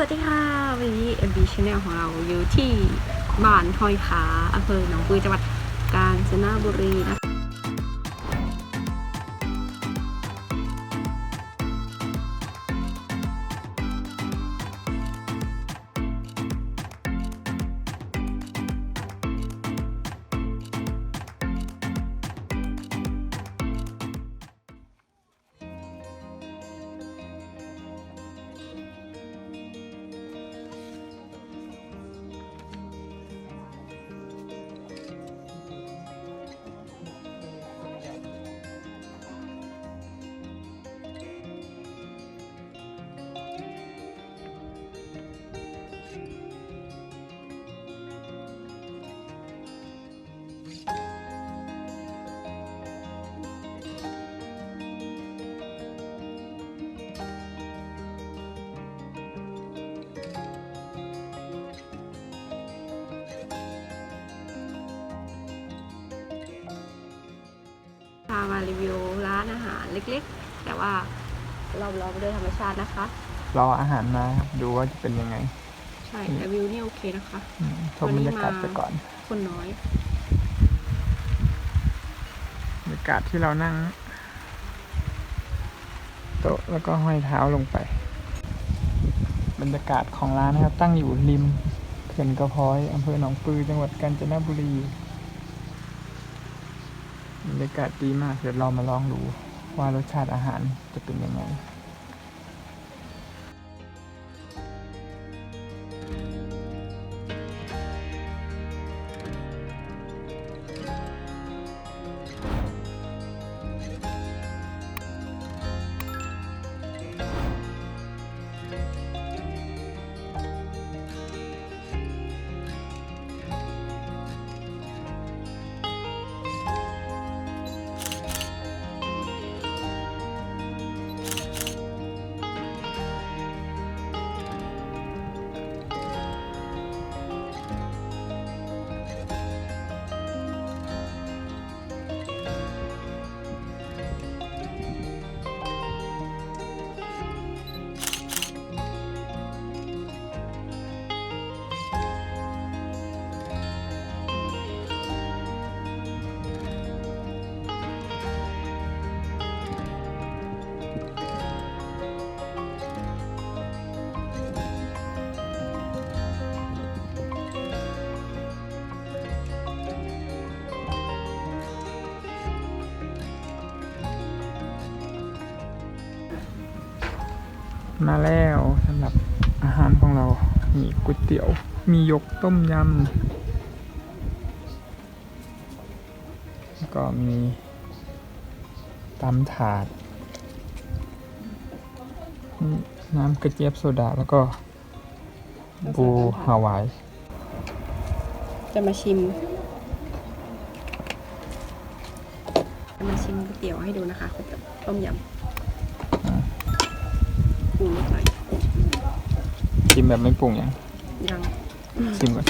สวัสดีค่ะ วันนี้ MB Channel ของเราอยู่ที่บ้านห้อยขาอำเภอหนองปือจังหวัดกาญจนบุรีนะคะ พามารีวิวร้านอาหารเล็กๆ แต่ว่าเราเราไปด้วยธรรมชาตินะคะ รออาหารมาดูว่าจะเป็นยังไงใช่แต่วิวนี่โอเคนะคะ อืมชมบรรยากาศไปก่อนคนน้อย บรรยากาศที่เรานั่ง โต๊ะแล้วก็ห้อยเท้าลงไป บรรยากาศของร้านนะครับ ตั้งอยู่ริมเขื่อนกระพร้อยอำเภอหนองปือจังหวัดกาญจนบุรี บรรยากาศดีมาก เดี๋ยวเรามาลองดูว่ารสชาติอาหารจะเป็นยังไง มาแล้วสำหรับอาหารของเรา มีก๋วยเตี๋ยว มียกต้มยำ ก็มีตำถาด น้ำกระเจี๊ยบโซดาแล้วก็บูฮาวาย จะมาชิม จะมาชิมก๋วยเตี๋ยวให้ดูนะคะก๋วยเตี๋ยวต้มยำ ปรุงนิดหน่อยชิมแบบไม่ปรุงยังยังชิมก่อน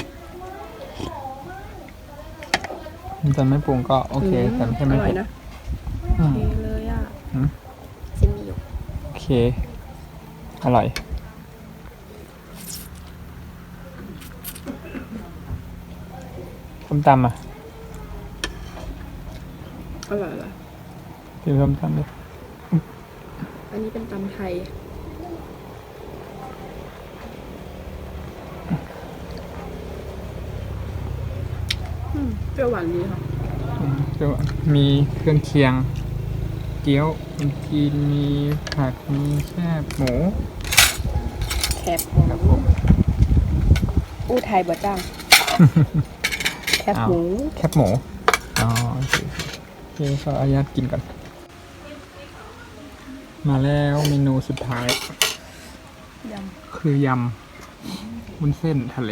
แต่ไม่ปรุงก็โอเคแต่ไม่ใช่ไม่อร่อเผ็ยดนะอืโอมเคเลยอะอืม ซิมมีอยู่โอเค อร่อย ส้มตำอะอร่อยเลยกินส้มตำดิอันนี้เป็นตำไทย อืมเป รี้ยวหวานดีค่ะอืมเดี๋ยวมีเครื่องเคียง เกี๊ยวมีจีนมีผักมีแช่บหมูแคบครับผมอู้ไทยบ่จ้างแคบอ้าวหมูแคบหมูอ๋อโอเคโอเคขออนุญาตกินก่อน มาแล้วเมนูสุดท้ายยคือยำวุ้นเส้นทะเล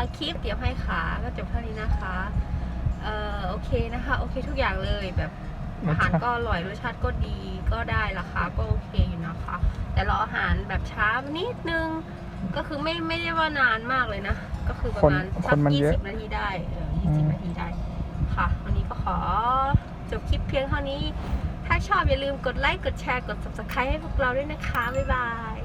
ค่ะคลิปเดี๋ยวให้ขาก็จบเท่านี้นะคะ เอ่อโอเคนะคะ โอเคทุกอย่างเลยแบบอาหารก็อร่อยรสชาติก็ดีก็ได้ราคาก็โอเคอยู่นะคะ แต่รออาหารแบบช้านิดนึง ก็คือไม่ไม่ได้ว่านานมากเลยนะ ก็คือประมาณคนสัคกนมันยี่เยอะสิบนาทีได้เออยี่สิบนาทีได้ค่ะ วันนี้ก็ขอจบคลิปเพียงเท่านี้ถถ้าชอบอย่าลืมกดไลค์กดแชร์กด subscribe ให้พวกเราด้วยนะคะ บ๊ายบาย